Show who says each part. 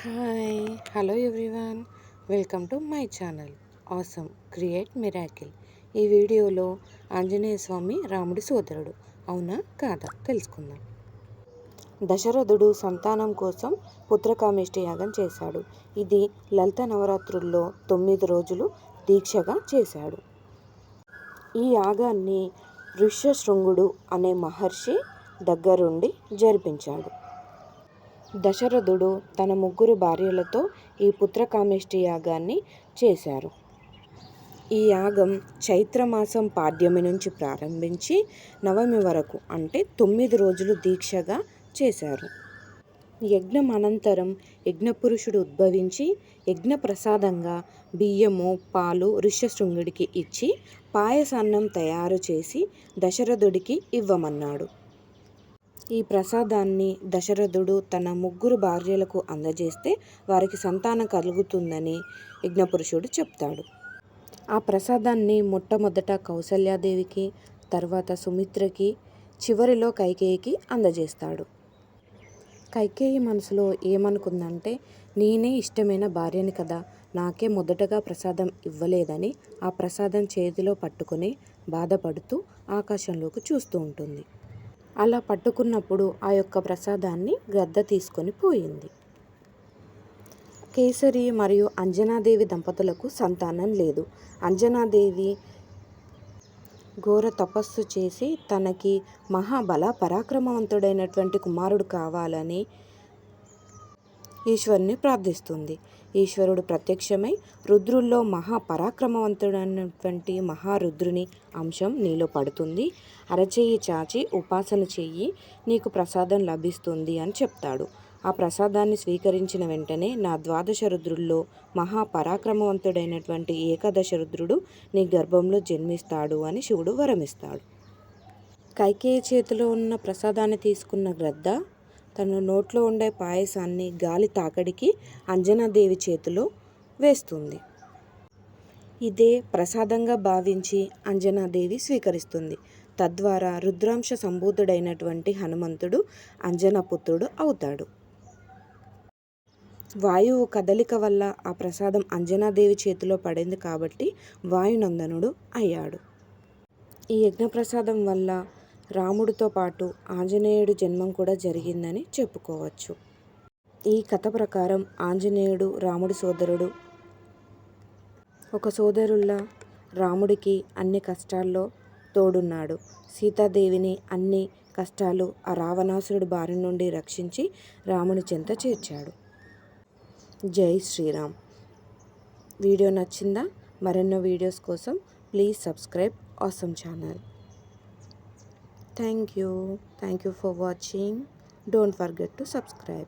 Speaker 1: Hi hello everyone welcome to my channel awesome create miracle ఈ వీడియోలో ఆంజనేయ స్వామి రాముడి సోదరుడు అవునా కాదా తెలుసుకుందాం. దశరథుడు సంతానం కోసం పుత్రకామేష్టి యాగం చేశాడు. ఇది లలిత నవరాత్రుల్లో తొమ్మిది రోజులు దీక్షగా చేశాడు. ఈ యాగాన్ని ఋష్యశృంగుడు అనే మహర్షి దగ్గరుండి జరిపించాడు. దశరథుడు తన ముగ్గురు భార్యలతో ఈ పుత్రకామేష్టి యాగాన్ని చేశారు. ఈ యాగం చైత్రమాసం పాడ్యమి నుంచి ప్రారంభించి నవమి వరకు అంటే తొమ్మిది రోజులు దీక్షగా చేశారు. యజ్ఞం అనంతరం యజ్ఞపురుషుడు ఉద్భవించి యజ్ఞ ప్రసాదంగా బియ్యము పాలు ఋష్యశృంగుడికి ఇచ్చి పాయసాన్నం తయారు చేసి దశరథుడికి ఇవ్వమన్నాడు. ఈ ప్రసాదాన్ని దశరథుడు తన ముగ్గురు భార్యలకు అందజేస్తే వారికి సంతానం కలుగుతుందని యజ్ఞపురుషుడు చెప్తాడు. ఆ ప్రసాదాన్ని మొట్టమొదట కౌసల్యాదేవికి తర్వాత సుమిత్రకి చివరిలో కైకేయికి అందజేస్తాడు. కైకేయి మనసులో ఏమనుకుందంటే నేనే ఇష్టమైన భార్యని కదా నాకే మొదటగా ప్రసాదం ఇవ్వలేదని ఆ ప్రసాదం చేతిలో పట్టుకొని బాధపడుతూ ఆకాశంలోకి చూస్తూ ఉంటుంది. అలా పట్టుకున్నప్పుడు ఆ యొక్క ప్రసాదాన్ని గ్రద్ద తీసుకొని పోయింది. కేసరి మరియు అంజనాదేవి దంపతులకు సంతానం లేదు. అంజనాదేవి ఘోర తపస్సు చేసి తనకి మహాబల పరాక్రమవంతుడైనటువంటి కుమారుడు కావాలని ఈశ్వరుని ప్రార్థిస్తుంది. ఈశ్వరుడు ప్రత్యక్షమై రుద్రుల్లో మహాపరాక్రమవంతుడైనటువంటి మహారుద్రుని అంశం నీలో పడుతుంది. అరచేయి చాచి ఉపాసన చెయ్యి నీకు ప్రసాదం లభిస్తుంది అని చెప్తాడు. ఆ ప్రసాదాన్ని స్వీకరించిన వెంటనే నా ద్వాదశ రుద్రుల్లో మహాపరాక్రమవంతుడైనటువంటి ఏకాదశ రుద్రుడు నీ గర్భంలో జన్మిస్తాడు అని శివుడు వరమిస్తాడు. కైకేయ చేతిలో ఉన్న ప్రసాదాన్ని తీసుకున్న గ్రద్ద తన నోట్లో ఉండే పాయసాన్ని గాలి తాకడికి అంజనాదేవి చేతిలో వేస్తుంది. ఇదే ప్రసాదంగా భావించి అంజనాదేవి స్వీకరిస్తుంది. తద్వారా రుద్రాంశ సంభూతుడైనటువంటి హనుమంతుడు అంజనపుత్రుడు అవుతాడు. వాయువు కదలిక వల్ల ఆ ప్రసాదం అంజనాదేవి చేతిలో పడింది కాబట్టి వాయునందనుడు అయ్యాడు. ఈ యజ్ఞప్రసాదం వల్ల రాముడితో పాటు ఆంజనేయుడు జన్మం కూడా జరిగిందని చెప్పుకోవచ్చు. ఈ కథ ప్రకారం ఆంజనేయుడు రాముడి సోదరుడు. ఒక సోదరుల్లా రాముడికి అన్ని కష్టాల్లో తోడున్నాడు. సీతాదేవిని అన్ని కష్టాలు ఆ రావణాసురుడి బారి నుండి రక్షించి రాముని చెంత చేర్చాడు. జై శ్రీరామ్. వీడియో నచ్చిందా? మరెన్నో వీడియోస్ కోసం please subscribe awesome channel. Thank you. Thank you for watching. Don't forget to subscribe